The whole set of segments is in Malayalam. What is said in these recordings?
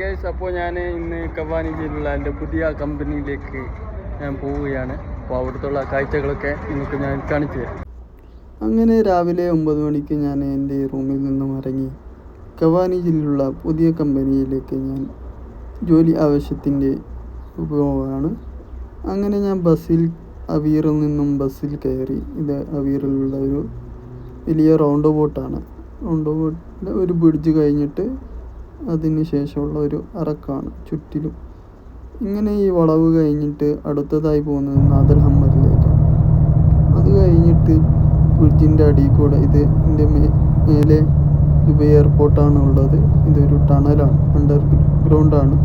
ഗൈസ് അപ്പോൾ ഞാൻ ഇന്ന് കവാനി ജില്ലയിലുള്ള എന്റെ പുതിയ കമ്പനിയിലേക്ക് ഞാൻ പോവുകയാണ്. അപ്പോൾ അവിടുത്തെ കാഴ്ചകളൊക്കെ നിങ്ങൾക്ക് ഞാൻ കാണിച്ചു തരാം. അങ്ങനെ രാവിലെ ഒമ്പത് മണിക്ക് ഞാൻ എന്റെ റൂമിൽ നിന്നും ഇറങ്ങി കവാനി ജില്ലയിലുള്ള പുതിയ കമ്പനിയിലേക്ക് ഞാൻ ജോലി ആവശ്യത്തിന്റെ ഉപയോഗമാണ്. അങ്ങനെ ഞാൻ ബസ്സിൽ അവീറിൽ നിന്നും ബസ്സിൽ കയറി. ഇത് അവീറിലുള്ള ഒരു വലിയ റൗണ്ട് ബോട്ടാണ് റൗണ്ട് ബോട്ടിന്റെ ഒരു ബ്രിഡ്ജ് കഴിഞ്ഞിട്ട് അതിന് ശേഷമുള്ള ഒരു അറക്കാണ് ചുറ്റിലും. ഇങ്ങനെ ഈ വളവ് കഴിഞ്ഞിട്ട് അടുത്തതായി പോകുന്നത് നാദൽ ഹമ്മറിലേക്കാണ് അത് കഴിഞ്ഞിട്ട് ബ്രിഡ്ജിന്റെ അടിയിൽ കൂടെ ഇത് മേ മേലെ ദുബൈ എയർപോർട്ടാണ് ഉള്ളത്. ഇതൊരു ടണലാണ് അണ്ടർ ഗ്രൗണ്ടാണ്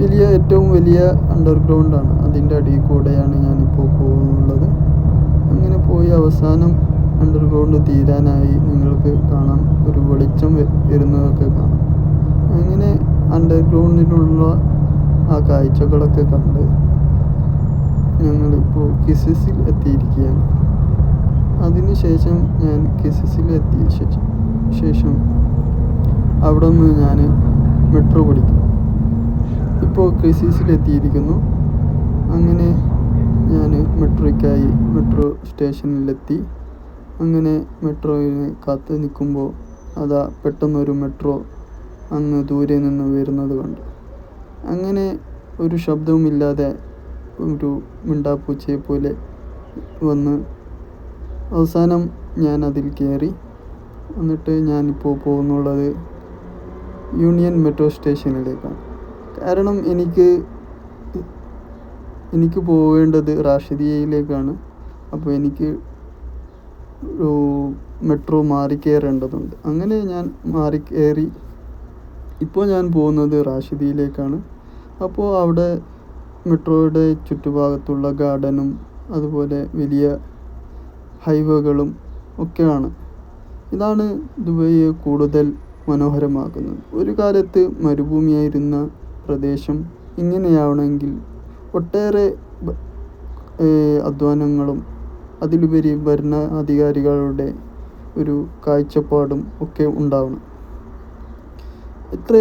വലിയ ഏറ്റവും വലിയ അണ്ടർഗ്രൗണ്ടാണ്. അതിന്റെ അടിയിൽ കൂടെയാണ് ഞാനിപ്പോൾ പോകുന്നുള്ളത് അങ്ങനെ പോയി അവസാനം അണ്ടർഗ്രൗണ്ട് തീരാനായി നിങ്ങൾക്ക് കാണാം. ഒരു വെളിച്ചം വരുന്നതൊക്കെ കാണാം. അങ്ങനെ അണ്ടർഗ്രൗണ്ടിലുള്ള ആ കാഴ്ചകളൊക്കെ കണ്ട് ഞങ്ങളിപ്പോൾ കിസിസിൽ എത്തിയിരിക്കുകയാണ്. അതിനുശേഷം ഞാൻ കിസിസിൽ എത്തിയ ശേഷം അവിടെ നിന്ന് ഞാൻ മെട്രോ പിടിക്കും ഇപ്പോൾ ക്രിസീസിൽ എത്തിയിരിക്കുന്നു. അങ്ങനെ ഞാൻ മെട്രോയ്ക്കായി മെട്രോ സ്റ്റേഷനിലെത്തി. അങ്ങനെ മെട്രോയിന് കാത്ത് നിൽക്കുമ്പോൾ അതാ പെട്ടെന്നൊരു മെട്രോ അങ്ങ് ദൂരെ നിന്ന് വരുന്നത് കണ്ടു. അങ്ങനെ ഒരു ശബ്ദവുമില്ലാതെ ഒരു മിണ്ടാപ്പൂച്ചയെ പോലെ വന്ന് അവസാനം ഞാൻ അതിൽ കയറി. എന്നിട്ട് ഞാനിപ്പോൾ പോകുന്നുള്ളത് യൂണിയൻ മെട്രോ സ്റ്റേഷനിലേക്കാണ്. കാരണം എനിക്ക് എനിക്ക് പോവേണ്ടത് റാഷിദിയയിലേക്കാണ്. അപ്പോൾ എനിക്ക് ഒരു മെട്രോ മാറി കയറേണ്ടതുണ്ട് അങ്ങനെ ഞാൻ മാറി കയറി ഇപ്പോൾ ഞാൻ പോകുന്നത് റാഷിദിയിലേക്കാണ്. അപ്പോൾ അവിടെ മെട്രോയുടെ ചുറ്റുഭാഗത്തുള്ള ഗാർഡനും അതുപോലെ വലിയ ഹൈവേകളും ഒക്കെയാണ്. ഇതാണ് ദുബൈയെ കൂടുതൽ മനോഹരമാക്കുന്നത്. ഒരു കാലത്ത് മരുഭൂമിയായിരുന്ന പ്രദേശം ഇങ്ങനെയാവണമെങ്കിൽ ഒട്ടേറെ അധ്വാനങ്ങളും അതിലുപരി ഭരണ അധികാരികളുടെ ഒരു കാഴ്ചപ്പാടും ഒക്കെ ഉണ്ടാവണം. എത്ര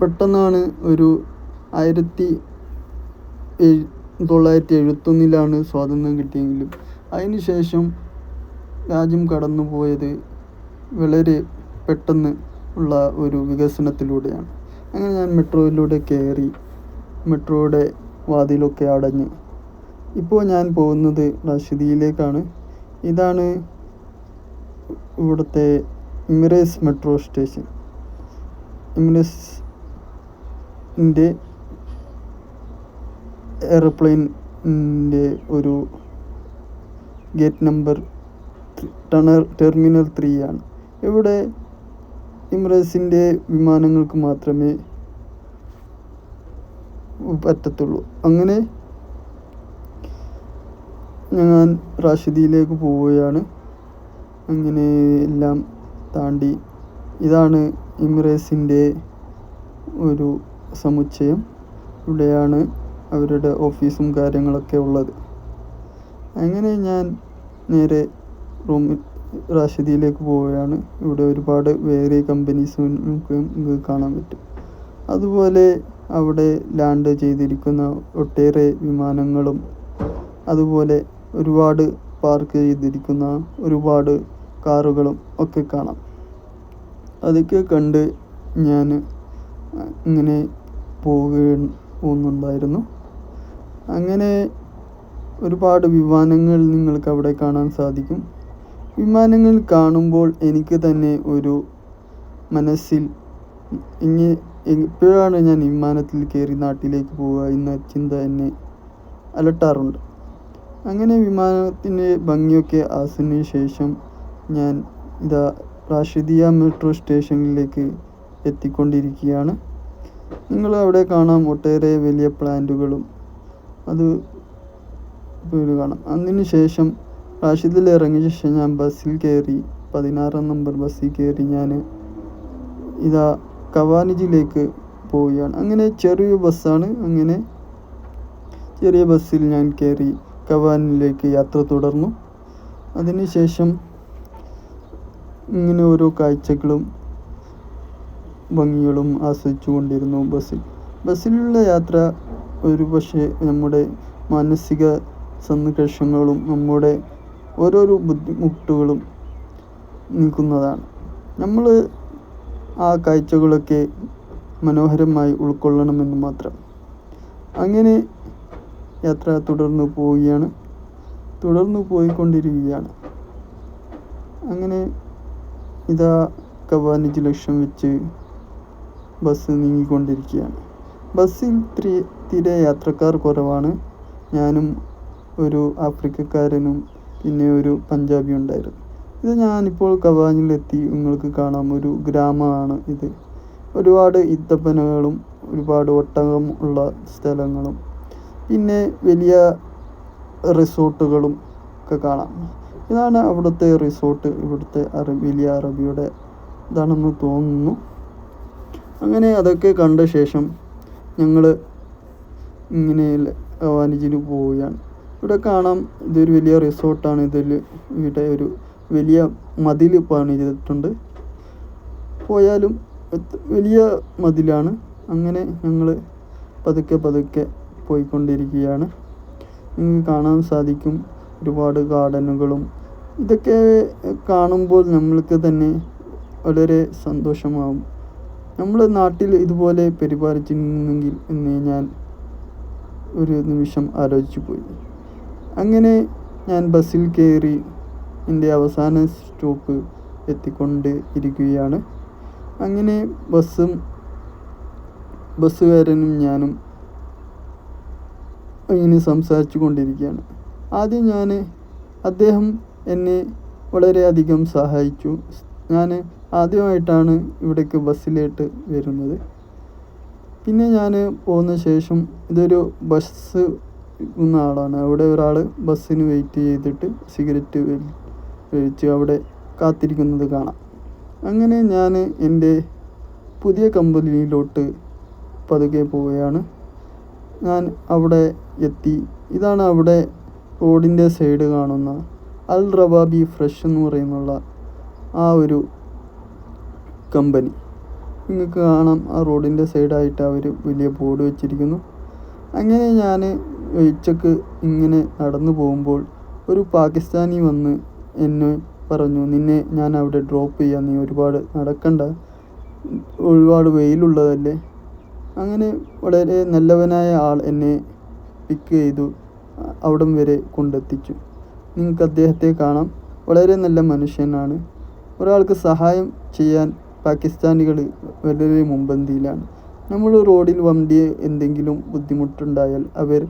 പെട്ടെന്നാണ് ഒരു ആയിരത്തി തൊള്ളായിരത്തി എഴുപത്തൊന്നിലാണ് സ്വാതന്ത്ര്യം കിട്ടിയെങ്കിലും അതിനുശേഷം രാജ്യം കടന്നുപോയത് വളരെ പെട്ടെന്ന് ഉള്ള ഒരു വികസനത്തിലൂടെയാണ്. അങ്ങനെ ഞാൻ മെട്രോയിലൂടെ കയറി മെട്രോയുടെ വാതിലൊക്കെ അടഞ്ഞ് ഇപ്പോൾ ഞാൻ പോകുന്നത് റഷീദിയിലേക്കാണ് ഇതാണ് ഇവിടുത്തെ ഇമിറേസ് മെട്രോ സ്റ്റേഷൻ. ഇമിറേസിന്റെ എയർപ്ലെയിനിന്റെ ഒരു ഗേറ്റ് നമ്പർ ടണർ ടെർമിനൽ ത്രീ ആണ്. ഇവിടെ ഇമിറേസിന്റെ വിമാനങ്ങൾക്ക് മാത്രമേ പറ്റത്തുള്ളൂ. അങ്ങനെ ഞാൻ റാഷിദിയിലേക്ക് പോവുകയാണ്. അങ്ങനെ എല്ലാം താണ്ടി. ഇതാണ് ഇമ്രേസിന്റെ ഒരു സമുച്ചയം. ഇവിടെയാണ് അവരുടെ ഓഫീസും കാര്യങ്ങളൊക്കെ ഉള്ളത്. അങ്ങനെ ഞാൻ നേരെ റൂമിൽ റാഷിദിയിലേക്ക് പോവുകയാണ്. ഇവിടെ ഒരുപാട് വേറെ കമ്പനീസ് നമുക്ക് കാണാൻ പറ്റും. അതുപോലെ അവിടെ ലാൻഡ് ചെയ്തിരിക്കുന്ന ഒട്ടേറെ വിമാനങ്ങളും അതുപോലെ ഒരുപാട് പാർക്ക് ചെയ്തിരിക്കുന്ന ഒരുപാട് കാറുകളും ഒക്കെ കാണാം. അതൊക്കെ കണ്ട് ഞാൻ ഇങ്ങനെ പോകുക പോകുന്നുണ്ടായിരുന്നു. അങ്ങനെ ഒരുപാട് വിമാനങ്ങൾ നിങ്ങൾക്ക് അവിടെ കാണാൻ സാധിക്കും. വിമാനങ്ങൾ കാണുമ്പോൾ എനിക്ക് തന്നെ ഒരു മനസ്സിൽ ഇനി എപ്പോഴാണ് ഞാൻ വിമാനത്തിൽ കയറി നാട്ടിലേക്ക് പോവുക എന്ന ചിന്ത എന്നെ അലട്ടാറുണ്ട്. അങ്ങനെ വിമാനത്തിന്റെ ഭംഗിയൊക്കെ ആസ്വദിച്ചതിന് ശേഷം ഞാൻ ഇതാ റാഷിദിയ മെട്രോ സ്റ്റേഷനിലേക്ക് എത്തിക്കൊണ്ടിരിക്കുകയാണ്. നിങ്ങൾ അവിടെ കാണാം. ഒട്ടേറെ വലിയ പ്ലാന്റുകളും അത് വീട് കാണാം. അതിന് ശേഷം റാഷിദിൽ ഇറങ്ങിയ ശേഷം ഞാൻ ബസ്സിൽ കയറി പതിനാറാം നമ്പർ ബസ്സിൽ കയറി ഞാൻ ഇതാ കവാനിജിലേക്ക് പോവുകയാണ്. അങ്ങനെ ചെറിയ ബസ്സാണ്. അങ്ങനെ ചെറിയ ബസ്സിൽ ഞാൻ കയറി കവാനിലേക്ക് യാത്ര തുടർന്നു. അതിനുശേഷം ഇങ്ങനെ ഓരോ കാഴ്ചകളും ഭംഗികളും ആസ്വദിച്ചു കൊണ്ടിരുന്നു ബസ്സിൽ. ബസ്സിലുള്ള യാത്ര ഒരു പക്ഷേ നമ്മുടെ മാനസിക സംഘർഷങ്ങളും നമ്മുടെ ഓരോരോ ബുദ്ധിമുട്ടുകളും നീക്കുന്നതാണ്. നമ്മൾ ആ കാഴ്ചകളൊക്കെ മനോഹരമായി ഉൾക്കൊള്ളണമെന്ന് മാത്രം. അങ്ങനെ യാത്ര തുടർന്ന് പോവുകയാണ്. തുടർന്ന് പോയിക്കൊണ്ടിരിക്കുകയാണ്. അങ്ങനെ ഇതാ കവാനിജ് ലക്ഷ്യം വെച്ച് ബസ് നീങ്ങിക്കൊണ്ടിരിക്കുകയാണ്. ബസ്സിൽ ത്രി തീരെ യാത്രക്കാർ കുറവാണ്. ഞാനും ഒരു ആഫ്രിക്കക്കാരനും പിന്നെ ഒരു പഞ്ചാബി ഉണ്ടായിരുന്നു. ഇത് ഞാനിപ്പോൾ കവാനിലെത്തി നിങ്ങൾക്ക് കാണാം. ഒരു ഗ്രാമമാണ് ഇത്. ഒരുപാട് ഇത്തപ്പനകളും ഒരുപാട് ഒട്ടകം ഉള്ള സ്ഥലങ്ങളും പിന്നെ വലിയ റിസോർട്ടുകളും ഒക്കെ കാണാം. ഇതാണ് അവിടുത്തെ റിസോർട്ട്. ഇവിടുത്തെ അറബി വലിയ അറബിയുടെ ഇതാണെന്ന് തോന്നുന്നു. അങ്ങനെ അതൊക്കെ കണ്ട ശേഷം ഞങ്ങൾ ഇങ്ങനെ വാനിജിന് പോവുകയാണ്. ഇവിടെ കാണാം ഇതൊരു വലിയ റിസോർട്ടാണ്. ഇതിൽ ഇവിടെ ഒരു വലിയ മതിൽ പണിതിട്ടുണ്ട്. പോയാലും വലിയ മതിലാണ്. അങ്ങനെ ഞങ്ങൾ പതുക്കെ പതുക്കെ പോയിക്കൊണ്ടിരിക്കുകയാണ്. കാണാൻ സാധിക്കും ഒരുപാട് ഗാർഡനുകളും. ഇതൊക്കെ കാണുമ്പോൾ നമ്മൾക്ക് തന്നെ വളരെ സന്തോഷമാകും നമ്മൾ നാട്ടിൽ ഇതുപോലെ പരിപാലിച്ചിരുന്നെങ്കിൽ എന്ന് ഞാൻ ഒരു നിമിഷം ആലോചിച്ചു പോയി. അങ്ങനെ ഞാൻ ബസ്സിൽ കയറി എന്റെ അവസാന സ്റ്റോപ്പ് എത്തിക്കൊണ്ട് ഇരിക്കുകയാണ്. അങ്ങനെ ബസ്സും ബസ്സുകാരനും ഞാനും ഇങ്ങനെ സംസാരിച്ചു കൊണ്ടിരിക്കുകയാണ് ആദ്യം ഞാൻ അദ്ദേഹം എന്നെ വളരെയധികം സഹായിച്ചു. ഞാൻ ആദ്യമായിട്ടാണ് ഇവിടേക്ക് ബസ്സിലേട്ട് വരുന്നത്. പിന്നെ ഞാൻ പോകുന്ന ശേഷം ഇതൊരു ബസ് എന്ന ആളാണ്. അവിടെ ഒരാൾ ബസ്സിന് വെയിറ്റ് ചെയ്തിട്ട് സിഗരറ്റ് വലി വലിച്ച് അവിടെ കാത്തിരിക്കുന്നത് കാണാം. അങ്ങനെ ഞാൻ എന്റെ പുതിയ കമ്പനിയിലോട്ട് പതുക്കെ പോവുകയാണ്. ഞാൻ അവിടെ എത്തി. ഇതാണ് അവിടെ റോഡിന്റെ സൈഡ് കാണുന്ന അൽ റബാബി ഫ്രഷ് എന്ന് പറയുന്നുള്ള ആ ഒരു കമ്പനി. നിങ്ങൾക്ക് കാണാം ആ റോഡിന്റെ സൈഡായിട്ട് അവർ വലിയ ബോർഡ് വെച്ചിരിക്കുന്നു. അങ്ങനെ ഞാൻ ഉച്ചയ്ക്ക് ഇങ്ങനെ നടന്നു പോകുമ്പോൾ ഒരു പാകിസ്ഥാനി വന്ന് എന്നെ പറഞ്ഞു നിന്നെ ഞാൻ അവിടെ ഡ്രോപ്പ് ചെയ്യാം. നീ ഒരുപാട് നടക്കണ്ട. ഒരുപാട് വെയിലുള്ളതല്ലേ? അങ്ങനെ വളരെ നല്ലവനായ ആൾ എന്നെ പിക്ക് ചെയ്തു അവിടം വരെ കൊണ്ടെത്തിച്ചു. നിങ്ങൾക്ക് അദ്ദേഹത്തെ കാണാം. വളരെ നല്ല മനുഷ്യനാണ്. ഒരാൾക്ക് സഹായം ചെയ്യാൻ പാകിസ്ഥാനികൾ വളരെ മുമ്പന്തിയിലാണ് നമ്മൾ റോഡിൽ വണ്ടിയെ എന്തെങ്കിലും ബുദ്ധിമുട്ടുണ്ടായാൽ അവർ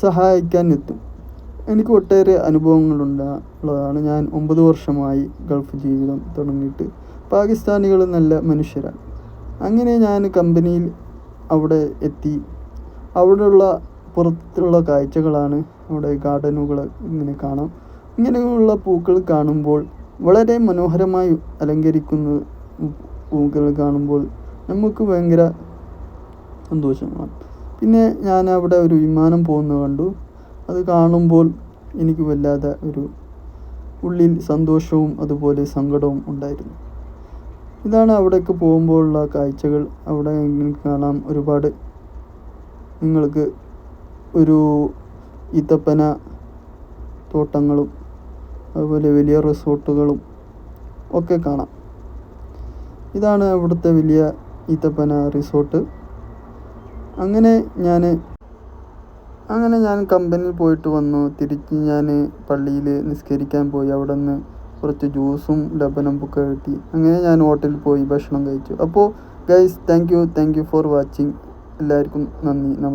സഹായിക്കാൻ എത്തും. എനിക്ക് ഒട്ടേറെ അനുഭവങ്ങളുണ്ടാ ഉള്ളതാണ് ഞാൻ ഒമ്പത് വർഷമായി ഗൾഫ് ജീവിതം തുടങ്ങിയിട്ട്. പാകിസ്ഥാനികൾ നല്ല മനുഷ്യരാണ്. അങ്ങനെ ഞാൻ കമ്പനിയിൽ അവിടെ എത്തി. അവിടെയുള്ള പുറത്തുള്ള കാഴ്ചകളാണ് അവിടെ ഗാർഡനുകൾ ഇങ്ങനെ കാണാം. ഇങ്ങനെയുള്ള പൂക്കൾ കാണുമ്പോൾ വളരെ മനോഹരമായി അലങ്കരിക്കുന്ന പൂക്കൾ കാണുമ്പോൾ നമുക്ക് ഭയങ്കര സന്തോഷമാണ്. പിന്നെ ഞാൻ അവിടെ ഒരു വിമാനം പോകുന്നത് കണ്ടു. അത് കാണുമ്പോൾ എനിക്ക് വല്ലാതെ ഒരു ഉള്ളിൽ സന്തോഷവും അതുപോലെ സങ്കടവും ഉണ്ടായിരുന്നു. ഇതാണ് അവിടേക്ക് പോകുമ്പോഴുള്ള കാഴ്ചകൾ. അവിടെ നിങ്ങൾക്ക് കാണാം? ഒരുപാട് നിങ്ങൾക്ക് ഒരു ഈത്തപ്പന തോട്ടങ്ങളും അതുപോലെ വലിയ റിസോർട്ടുകളും ഒക്കെ കാണാം. ഇതാണ് അവിടുത്തെ വലിയ ഈത്തപ്പന റിസോർട്ട്. അങ്ങനെ ഞാൻ അങ്ങനെ ഞാൻ കമ്പനിയിൽ പോയിട്ട് വന്നു. തിരിച്ച് ഞാൻ പള്ളിയിൽ നിസ്കരിക്കാൻ പോയി. അവിടെ നിന്ന് കുറച്ച് ജ്യൂസും ലബനം ഒക്കെ കിട്ടി. അങ്ങനെ ഞാൻ ഹോട്ടലിൽ പോയി ഭക്ഷണം കഴിച്ചു. അപ്പോൾ guys thank you thank you for watching എല്ലാവർക്കും നന്ദി നമസ്കാരം